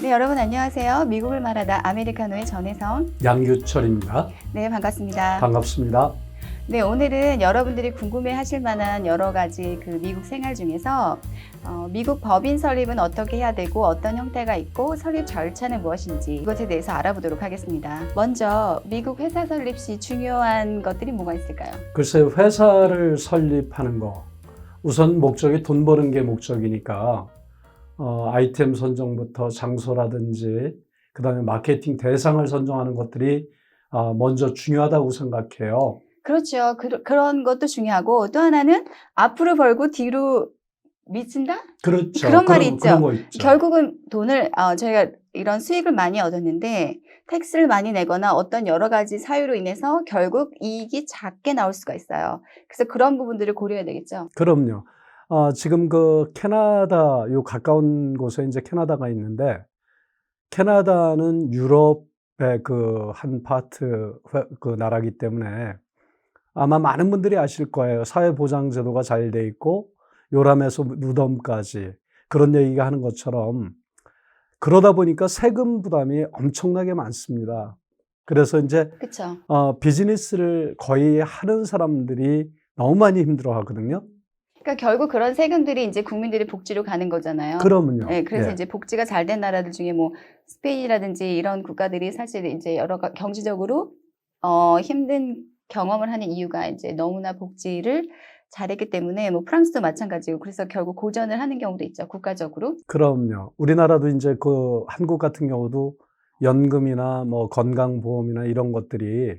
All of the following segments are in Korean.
네, 여러분 안녕하세요. 미국을 말하다 아메리카노의 전혜성. 양유철입니다. 네, 반갑습니다. 반갑습니다. 네, 오늘은 여러분들이 궁금해 하실 만한 여러 가지 그 미국 생활 중에서 어, 미국 법인 설립은 어떻게 해야 되고 어떤 형태가 있고 설립 절차는 무엇인지 이것에 대해서 알아보도록 하겠습니다. 먼저 미국 회사 설립 시 중요한 것들이 뭐가 있을까요? 글쎄 회사를 설립하는 거 우선 목적이 돈 버는 게 목적이니까 어, 아이템 선정부터 장소라든지 그 다음에 마케팅 대상을 선정하는 것들이 어, 먼저 중요하다고 생각해요. 그렇죠. 그, 그런 것도 중요하고 또 하나는 앞으로 벌고 뒤로 미친다? 그렇죠. 그런 말이 있죠. 그런 거 있죠. 결국은 돈을 어, 저희가 이런 수익을 많이 얻었는데 텍스를 많이 내거나 어떤 여러 가지 사유로 인해서 결국 이익이 작게 나올 수가 있어요. 그래서 그런 부분들을 고려해야 되겠죠. 그럼요. 어, 지금 그 캐나다 요 가까운 곳에 이제 캐나다가 있는데 캐나다는 유럽의 그 한 파트 회- 그 나라기 때문에 아마 많은 분들이 아실 거예요. 사회보장제도가 잘 돼 있고 요람에서 무덤까지 그런 얘기가 하는 것처럼 그러다 보니까 세금 부담이 엄청나게 많습니다. 그래서 이제 그렇죠. 어, 비즈니스를 거의 하는 사람들이 너무 많이 힘들어 하거든요. 그러니까 결국 그런 세금들이 이제 국민들의 복지로 가는 거잖아요. 그러면요. 네, 그래서 예. 이제 복지가 잘 된 나라들 중에 뭐 스페인이라든지 이런 국가들이 사실 이제 여러 가- 경제적으로 어, 힘든 경험을 하는 이유가 이제 너무나 복지를 잘했기 때문에 뭐 프랑스도 마찬가지고 그래서 결국 고전을 하는 경우도 있죠 국가적으로. 그럼요. 우리나라도 이제 그 한국 같은 경우도 연금이나 뭐 건강보험이나 이런 것들이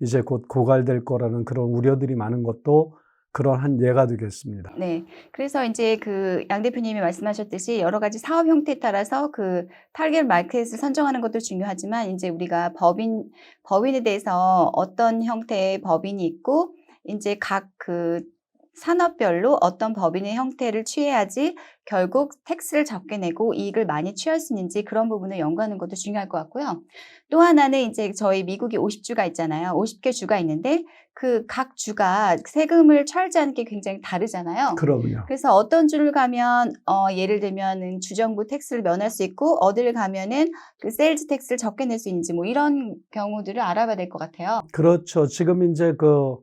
이제 곧 고갈될 거라는 그런 우려들이 많은 것도 그런 한 예가 되겠습니다. 네. 그래서 이제 그 양 대표님이 말씀하셨듯이 여러 가지 사업 형태에 따라서 그 타겟 마켓을 선정하는 것도 중요하지만 이제 우리가 법인 법인에 대해서 어떤 형태의 법인이 있고 이제 각그 산업별로 어떤 법인의 형태를 취해야지 결국 텍스를 적게 내고 이익을 많이 취할 수 있는지 그런 부분을 연구하는 것도 중요할 것 같고요. 또 하나는 이제 저희 미국이 50주가 있잖아요. 50개 주가 있는데 그 각 주가 세금을 charge하는 게 굉장히 다르잖아요. 그럼요. 그래서 어떤 주를 가면 어, 예를 들면은 주정부 텍스를 면할 수 있고 어디를 가면은 그 세일즈 텍스를 적게 낼 수 있는지 뭐 이런 경우들을 알아봐야 될 것 같아요. 그렇죠. 지금 이제 그,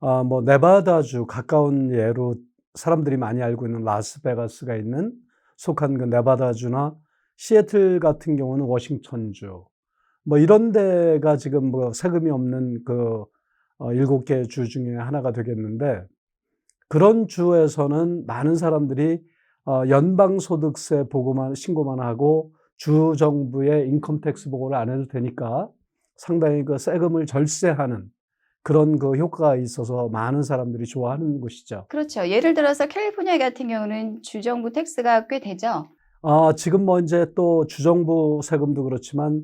아, 뭐, 네바다주 가까운 예로 사람들이 많이 알고 있는 라스베가스가 있는 속한 그 네바다주나 시애틀 같은 경우는 워싱턴주. 뭐 이런 데가 지금 뭐 세금이 없는 그 어, 일곱 개 주 중에 하나가 되겠는데 그런 주에서는 많은 사람들이 어, 연방소득세 보고만 신고만 하고 주 정부의 인컴 텍스 보고를 안 해도 되니까 상당히 그 세금을 절세하는 그런 그 효과가 있어서 많은 사람들이 좋아하는 곳이죠. 그렇죠. 예를 들어서 캘리포니아 같은 경우는 주정부 텍스가 꽤 되죠. 아, 지금 뭐 이제 또 주정부 세금도 그렇지만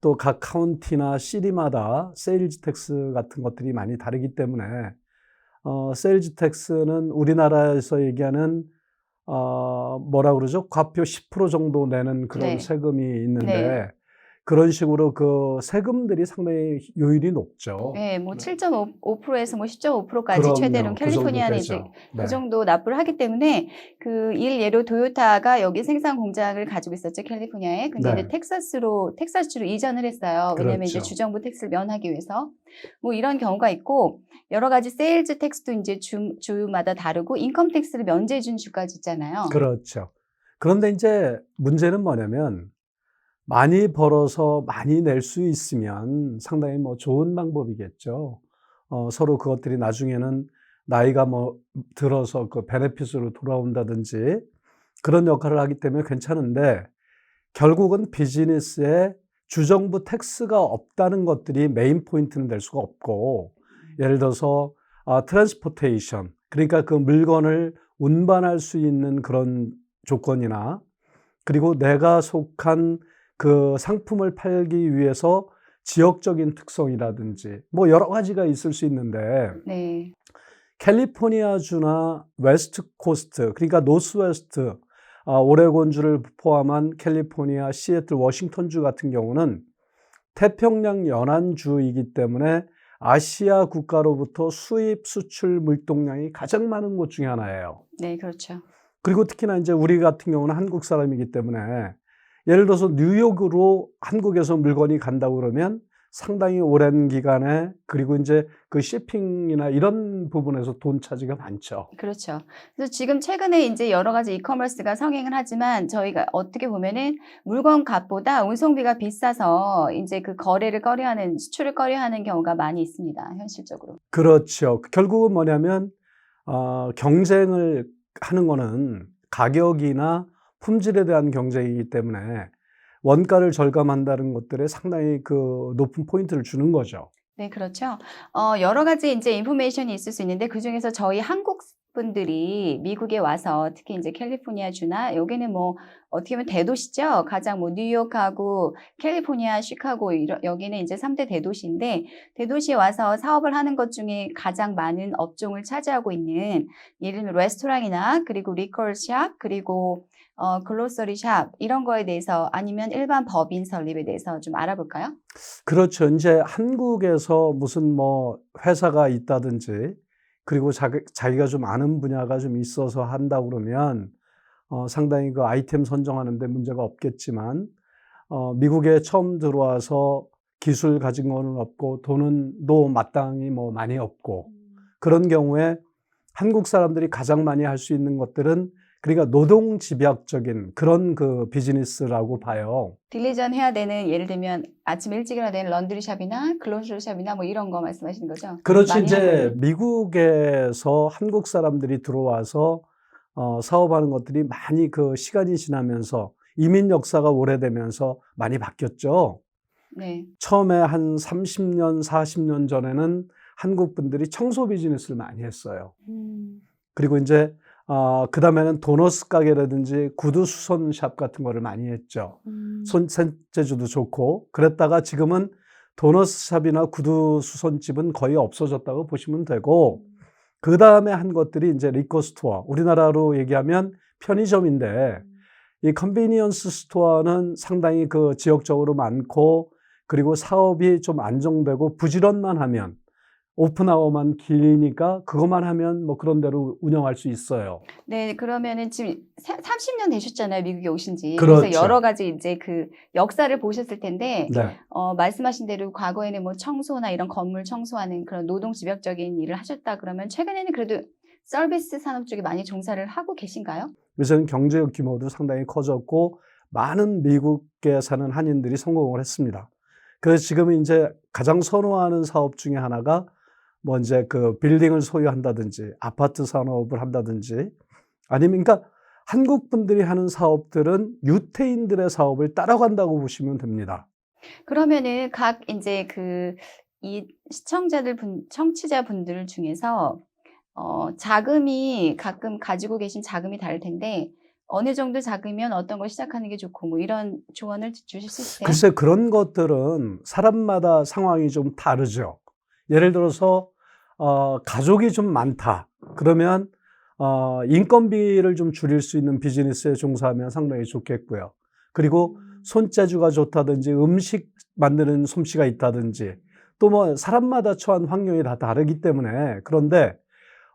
또 각 카운티나 시리마다 세일즈 텍스 같은 것들이 많이 다르기 때문에 어, 세일즈 텍스는 우리나라에서 얘기하는 어, 뭐라 그러죠? 과표 10% 정도 내는 그런 네. 세금이 있는데 네. 그런 식으로 그 세금들이 상당히 요율이 높죠. 네, 뭐 7.5%에서 뭐 10.5%까지 그럼요. 최대로 그 캘리포니아는 이제 되죠. 그 네. 정도 납부를 하기 때문에 그 일 예로 도요타가 여기 생산 공장을 가지고 있었죠 캘리포니아에 근데 네. 이제 텍사스로 텍사스주로 이전을 했어요 왜냐면 이제 그렇죠. 주정부 텍스를 면하기 위해서 뭐 이런 경우가 있고 여러 가지 세일즈 텍스도 이제 주, 주마다 다르고 인컴 텍스를 면제해 준 주까지 있잖아요 그렇죠. 그런데 이제 문제는 뭐냐면 많이 벌어서 많이 낼 수 있으면 상당히 뭐 좋은 방법이겠죠. 어, 서로 그것들이 나중에는 나이가 뭐 들어서 그 베네핏으로 돌아온다든지 그런 역할을 하기 때문에 괜찮은데 결국은 비즈니스에 주정부 텍스가 없다는 것들이 메인 포인트는 될 수가 없고 예를 들어서 아, 트랜스포테이션 그러니까 그 물건을 운반할 수 있는 그런 조건이나 그리고 내가 속한 그 상품을 팔기 위해서 지역적인 특성이라든지 뭐 여러 가지가 있을 수 있는데 네 캘리포니아주나 웨스트 코스트 그러니까 노스웨스트 아, 오레곤주를 포함한 캘리포니아, 시애틀, 워싱턴주 같은 경우는 태평양 연안주이기 때문에 아시아 국가로부터 수입 수출 물동량이 가장 많은 곳 중에 하나예요. 네, 그렇죠. 그리고 특히나 이제 우리 같은 경우는 한국 사람이기 때문에 예를 들어서 뉴욕으로 한국에서 물건이 간다고 그러면 상당히 오랜 기간에 그리고 이제 그 쇼핑이나 이런 부분에서 돈 차지가 많죠. 그렇죠. 그래서 지금 최근에 이제 여러 가지 이커머스가 성행을 하지만 저희가 어떻게 보면은 물건 값보다 운송비가 비싸서 이제 그 거래를 꺼려하는 수출을 꺼려하는 경우가 많이 있습니다. 현실적으로. 그렇죠. 결국은 뭐냐면 어, 경쟁을 하는 거는 가격이나 품질에 대한 경쟁이기 때문에 원가를 절감한다는 것들에 상당히 그 높은 포인트를 주는 거죠. 네, 그렇죠. 어, 여러 가지 이제 인포메이션이 있을 수 있는데 그 중에서 저희 한국 분들이 미국에 와서 특히 이제 캘리포니아 주나 여기는 뭐 어떻게 보면 대도시죠. 가장 뭐 뉴욕하고 캘리포니아, 시카고 이런 여기는 이제 3대 대도시인데 대도시에 와서 사업을 하는 것 중에 가장 많은 업종을 차지하고 있는 예를 들면 레스토랑이나 그리고 리컬샵 그리고 어, 글로서리 샵 이런 거에 대해서 아니면 일반 법인 설립에 대해서 좀 알아볼까요? 그렇죠. 이제 한국에서 무슨 뭐 회사가 있다든지 그리고 자기, 자기가 좀 아는 분야가 좀 있어서 한다고 그러면 어, 상당히 그 아이템 선정하는데 문제가 없겠지만 어, 미국에 처음 들어와서 기술 가진 거는 없고 돈은 또 마땅히 뭐 많이 없고 그런 경우에 한국 사람들이 가장 많이 할 수 있는 것들은 그러니까 노동 집약적인 그런 그 비즈니스라고 봐요. 딜리전 해야 되는 예를 들면 아침 일찍 일어나야 되는 런드리샵이나 글로서리샵이나 뭐 이런 거 말씀하시는 거죠? 그렇지 이제 하는. 미국에서 한국 사람들이 들어와서 어, 사업하는 것들이 많이 그 시간이 지나면서 이민 역사가 오래되면서 많이 바뀌었죠. 네. 처음에 한 30년, 40년 전에는 한국 분들이 청소 비즈니스를 많이 했어요. 음, 그리고 이제 어, 그 다음에는 도너스 가게라든지 구두 수선샵 같은 거를 많이 했죠. 음. 손재주도 좋고 그랬다가 지금은 도너스 샵이나 구두 수선집은 거의 없어졌다고 보시면 되고 그 다음에 한 것들이 이제 리코 스토어 우리나라로 얘기하면 편의점인데 이 컨비니언스 스토어는 상당히 그 지역적으로 많고 그리고 사업이 좀 안정되고 부지런만 하면 오픈아워만 길니까 그것만 하면 뭐 그런 대로 운영할 수 있어요. 네, 그러면은 지금 30년 되셨잖아요, 미국에 오신 지. 그렇죠. 그래서 여러 가지 이제 그 역사를 보셨을 텐데, 네. 어, 말씀하신 대로 과거에는 뭐 청소나 이런 건물 청소하는 그런 노동 집약적인 일을 하셨다 그러면 최근에는 그래도 서비스 산업 쪽에 많이 종사를 하고 계신가요? 요새는 경제적 규모도 상당히 커졌고 많은 미국에 사는 한인들이 성공을 했습니다. 그래서 지금 이제 가장 선호하는 사업 중에 하나가 뭐 이제 그 빌딩을 소유한다든지 아파트 산업을 한다든지 아니면 그러니까 한국 분들이 하는 사업들은 유태인들의 사업을 따라간다고 보시면 됩니다. 그러면은 각 이제 그 이 시청자들 분, 청취자 분들 중에서 어, 자금이 가끔 가지고 계신 자금이 다를 텐데 어느 정도 자금이면 어떤 걸 시작하는 게 좋고 뭐 이런 조언을 주실 수 있어요? 글쎄 그런 것들은 사람마다 상황이 좀 다르죠. 예를 들어서 어, 가족이 좀 많다. 그러면 어, 인건비를 좀 줄일 수 있는 비즈니스에 종사하면 상당히 좋겠고요. 그리고 손재주가 좋다든지 음식 만드는 솜씨가 있다든지 또 뭐 사람마다 처한 환경이 다 다르기 때문에 그런데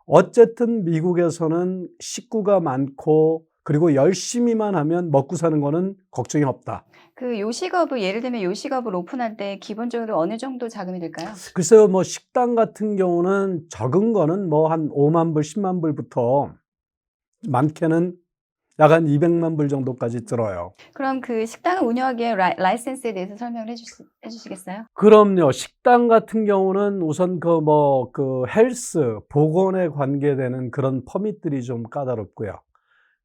어쨌든 미국에서는 식구가 많고 그리고 열심히만 하면 먹고 사는 거는 걱정이 없다. 그 요식업을 예를 들면 요식업을 오픈할 때 기본적으로 어느 정도 자금이 들까요? 글쎄요, 뭐 식당 같은 경우는 적은 거는 뭐 한 5만 불, 10만 불부터 많게는 약 한 200만 불 정도까지 들어요. 그럼 그 식당을 운영하기 위해 라이, 라이센스에 대해서 설명을 해주시, 해주시겠어요? 그럼요. 식당 같은 경우는 우선 그 뭐그 헬스, 보건에 관계되는 그런 퍼밋들이 좀 까다롭고요.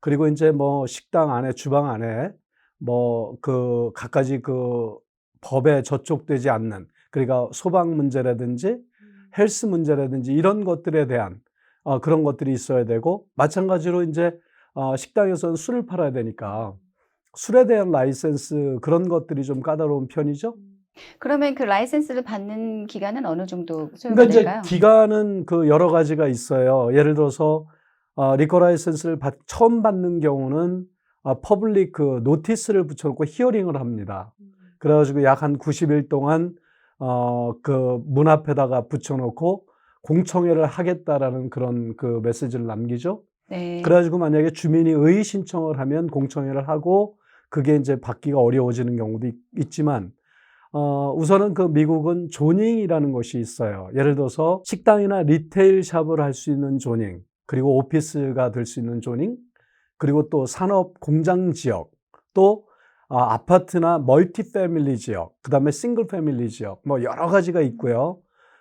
그리고 이제 뭐 식당 안에, 주방 안에 뭐그 갖가지 그 법에 저촉되지 않는 그러니까 소방 문제라든지 헬스 문제라든지 이런 것들에 대한 어, 그런 것들이 있어야 되고 마찬가지로 이제 어, 식당에서는 술을 팔아야 되니까 술에 대한 라이센스 그런 것들이 좀 까다로운 편이죠. 그러면 그 라이센스를 받는 기간은 어느 정도 소요가 그러니까 이제? 기간은 그 여러 가지가 있어요. 예를 들어서 어, 리커 라이센스를 받- 처음 받는 경우는 어, 퍼블릭 그 노티스를 붙여놓고 히어링을 합니다. 그래가지고 약 한 90일 동안 어, 그 문 앞에다가 붙여놓고 공청회를 하겠다라는 그런 그 메시지를 남기죠. 네. 그래가지고 만약에 주민이 의의 신청을 하면 공청회를 하고 그게 이제 받기가 어려워지는 경우도 있, 있지만 어, 우선은 그 미국은 조닝이라는 것이 있어요. 예를 들어서 식당이나 리테일 샵을 할 수 있는 조닝, 그리고 오피스가 될 수 있는 조닝, 그리고 또 산업 공장 지역, 또 아, 아파트나 멀티 패밀리 지역, 그 다음에 싱글 패밀리 지역, 뭐 여러 가지가 있고요.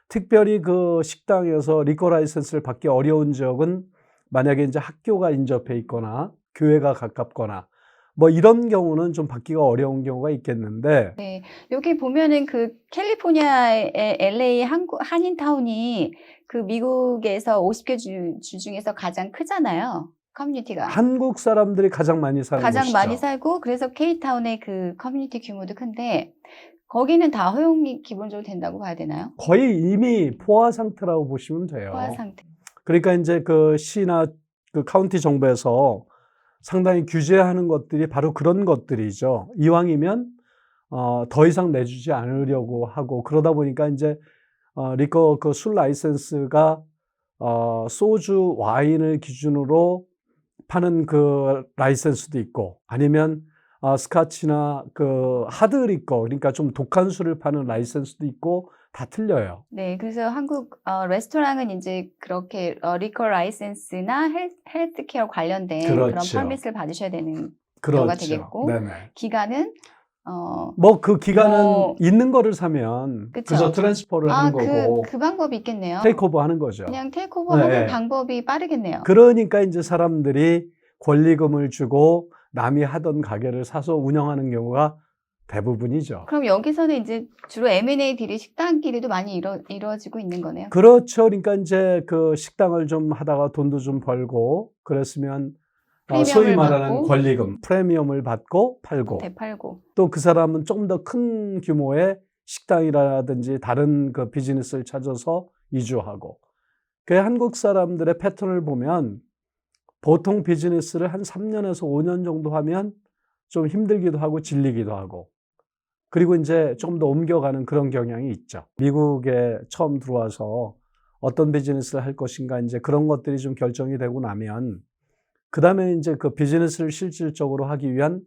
특별히 그 식당에서 리커 라이센스를 받기 어려운 지역은 만약에 이제 학교가 인접해 있거나 교회가 가깝거나 뭐 이런 경우는 좀 받기가 어려운 경우가 있겠는데 네, 여기 보면은 그 캘리포니아의 LA 한국 한인타운이 그 미국에서 50개 주, 주 중에서 가장 크잖아요. 커뮤니티가. 한국 사람들이 가장 많이 사는 가장 곳이죠. 많이 살고 그래서 K타운의 그 커뮤니티 규모도 큰데 거기는 다 허용이 기본적으로 된다고 봐야 되나요? 거의 이미 포화 상태라고 보시면 돼요. 포화 상태. 그러니까 이제 그 시나 그 카운티 정부에서 상당히 규제하는 것들이 바로 그런 것들이죠. 이왕이면 어, 더 이상 내주지 않으려고 하고 그러다 보니까 이제 어, 리커 그 술 라이센스가 어, 소주, 와인을 기준으로 파는 그 라이센스도 있고 아니면 어, 스카치나 그 하드 리커 그러니까 좀 독한 술을 파는 라이센스도 있고 다 틀려요. 네, 그래서 한국 어, 레스토랑은 이제 그렇게 어, 리커 라이센스나 헬, 헬스케어 관련된 그런 그렇죠. 퍼밋을 받으셔야 되는 경우가 되겠고, 네네. 기간은 어, 뭐 그 기간은 뭐- 있는 거를 사면 그쵸. 그저 트랜스퍼를 아, 하는 그, 거고 그 방법이 있겠네요. 테이크오버 하는 거죠. 그냥 테이크오버 하는 네. 방법이 빠르겠네요. 그러니까 이제 사람들이 권리금을 주고 남이 하던 가게를 사서 운영하는 경우가 대부분이죠. 그럼 여기서는 이제 주로 M&A 딜이 식당끼리도 많이 이루, 이루어지고 있는 거네요. 그렇죠. 그러니까 이제 그 식당을 좀 하다가 돈도 좀 벌고 그랬으면 어, 소위 프리미엄을 말하는 받고. 권리금, 프리미엄을 받고 팔고 대팔고. 또 그 사람은 좀더큰 규모의 식당이라든지 다른 그 비즈니스를 찾아서 이주하고. 그 한국 사람들의 패턴을 보면 보통 비즈니스를 한 3년에서 5년 정도 하면 좀 힘들기도 하고 질리기도 하고. 그리고 이제 좀더 옮겨가는 그런 경향이 있죠. 미국에 처음 들어와서 어떤 비즈니스를 할 것인가 이제 그런 것들이 좀 결정이 되고 나면 그 다음에 이제 그 비즈니스를 실질적으로 하기 위한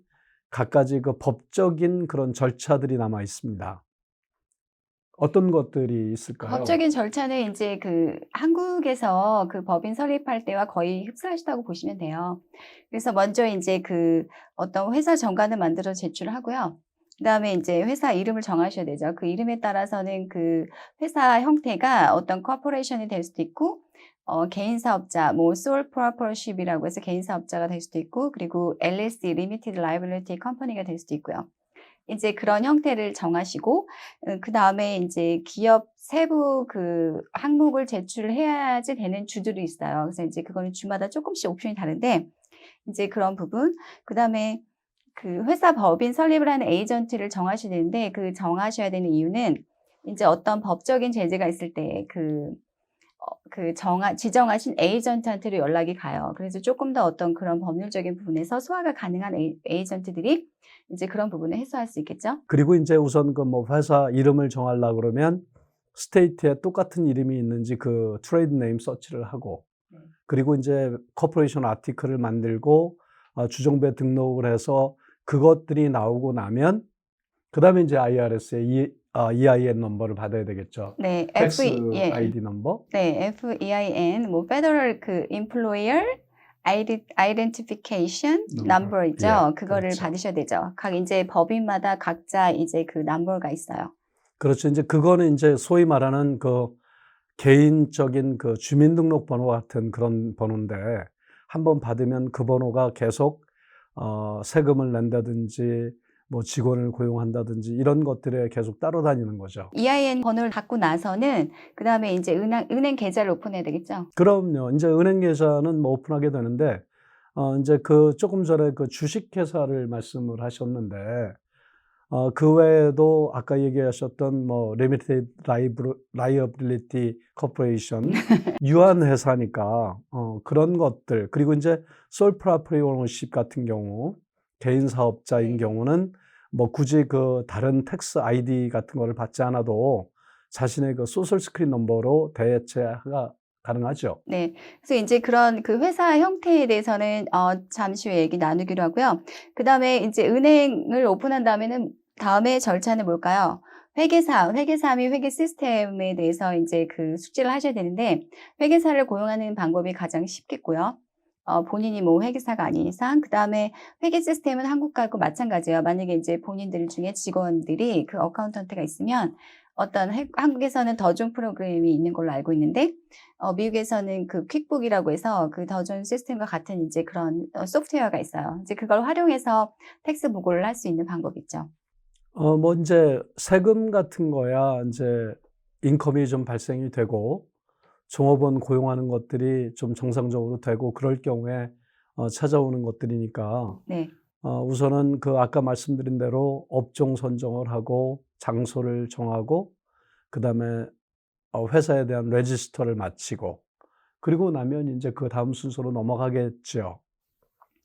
갖가지 그 법적인 그런 절차들이 남아 있습니다. 어떤 것들이 있을까요? 법적인 절차는 이제 그 한국에서 그 법인 설립할 때와 거의 흡사하시다고 보시면 돼요. 그래서 먼저 이제 그 어떤 회사 정관을 만들어 제출하고요. 그다음에 이제 회사 이름을 정하셔야 되죠. 그 이름에 따라서는 그 회사 형태가 어떤 코퍼레이션이 될 수도 있고 어, 개인 사업자, 뭐 sole proprietorship이라고 해서 개인 사업자가 될 수도 있고 그리고 LLC, Limited Liability Company가 될 수도 있고요. 이제 그런 형태를 정하시고 그 다음에 이제 기업 세부 그 항목을 제출해야지 되는 주들이 있어요. 그래서 이제 그거는 주마다 조금씩 옵션이 다른데 이제 그런 부분 그 다음에 그 회사 법인 설립을 하는 에이전트를 정하셔야 되는데 그 정하셔야 되는 이유는 이제 어떤 법적인 제재가 있을 때그 어, 그 정하, 지정하신 에이전트한테로 연락이 가요. 그래서 조금 더 어떤 그런 법률적인 부분에서 소화가 가능한 에이, 에이전트들이 이제 그런 부분을 해소할 수 있겠죠. 그리고 이제 우선 그 뭐 회사 이름을 정하려고 그러면 스테이트에 똑같은 이름이 있는지 그 트레이드 네임 서치를 하고 네. 그리고 이제 코퍼레이션 아티클을 만들고 어, 주정부에 등록을 해서 그것들이 나오고 나면 그 다음에 이제 IRS의 이, 어, EIN 넘버를 받아야 되겠죠. 네, F, 예. ID 넘버. 네, FEIN, 뭐 Federal 그 Employer Ide- Identification Number. Number이죠. 예, 그거를 그렇죠. 받으셔야 되죠. 각 이제 법인마다 각자 이제 그 넘버가 있어요. 그렇죠. 이제 그거는 이제 소위 말하는 그 개인적인 그 주민등록번호 같은 그런 번호인데 한 번 받으면 그 번호가 계속 어, 세금을 낸다든지 뭐 직원을 고용한다든지 이런 것들에 계속 따라다니는 거죠. EIN 번호를 받고 나서는 그 다음에 이제 은행, 은행 계좌를 오픈해야 되겠죠. 그럼요. 이제 은행 계좌는 뭐 오픈하게 되는데 어, 이제 그 조금 전에 그 주식회사를 말씀을 하셨는데 어, 그 외에도 아까 얘기하셨던 뭐 Limited Liability Corporation 유한 회사니까 어, 그런 것들 그리고 이제 Property Ownership 같은 경우 개인 사업자인 네. 경우는 뭐 굳이 그 다른 텍스 아이디 같은 거를 받지 않아도 자신의 그 소셜 스크린 넘버로 대체가 가능하죠. 네. 그래서 인제 그런 그 회사 형태에 대해서는 어 잠시 후에 얘기 나누기로 하고요. 그 다음에 인제 은행을 오픈한 다음에는 다음에 절차는 뭘까요? 회계사, 회계사 및 회계 시스템에 대해서 인제 그 숙지를 하셔야 되는데 회계사를 고용하는 방법이 가장 쉽겠고요. 어 본인이 뭐 회계사가 아닌 이상 그 다음에 회계 시스템은 한국하고 마찬가지예요. 만약에 인제 본인들 중에 직원들이 그 어카운턴트가 있으면 어떤 해 한국에서는 더존 프로그램이 있는 걸로 알고 있는데 어 미국에서는 그 퀵북이라고 해서 그 더존 시스템과 같은 인제 그런 어 소프트웨어가 있어요. 이제 그걸 활용해서 텍스 보고를 할 수 있는 방법이 있죠. 어뭐 인제 세금 같은 거야 인제 인컴이 좀 발생이 되고 종업원 고용하는 것들이 좀 정상적으로 되고 그럴 경우에 어 찾아오는 것들이니까 네. 어 우선은 그 아까 말씀드린 대로 업종 선정을 하고 장소를 정하고 그 다음에 어 회사에 대한 레지스터를 마치고 그리고 나면 인제 그 다음 순서로 넘어가겠죠.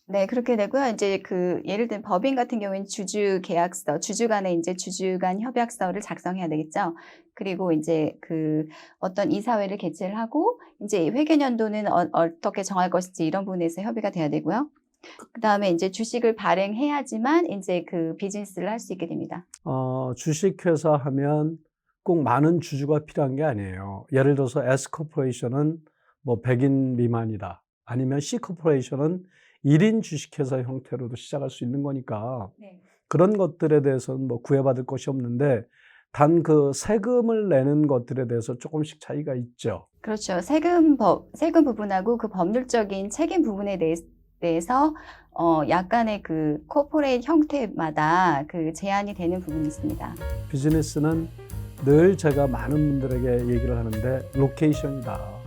네. 그렇게 되고요. 인제 그 예를 들면 법인 같은 경우에는 주주 계약서, 주주 간에 인제 주주 간 협약서를 작성해야 되겠죠. 그리고 인제 그 어떤 이사회를 개최를 하고 인제 회계 년도는 어 어떻게 정할 것인지 이런 부분에서 협의가 돼야 되고요. 그다음에 인제 주식을 발행해야지만 인제 그 비즈니스를 할 수 있게 됩니다. 어 주식회사 하면 꼭 많은 주주가 필요한 게 아니에요. 예를 들어서 S 코퍼레이션은 뭐 100인 미만이다. 아니면 C 코퍼레이션은 1인 주식회사 형태로도 시작할 수 있는 거니까 네. 그런 것들에 대해서는 뭐 구애받을 것이 없는데 단 그 세금을 내는 것들에 대해서 쪼끔씩 차이가 있죠. 그렇죠. 세금 법 세금 부분하고 그 법률적인 책임 부분에 대해 대해서 어 약간의 그 코퍼레이트 형태마다 그 제한이 되는 부분이 있습니다. 비즈니스는 늘 제가 많은 분들에게 얘기를 하는데 로케이션이다.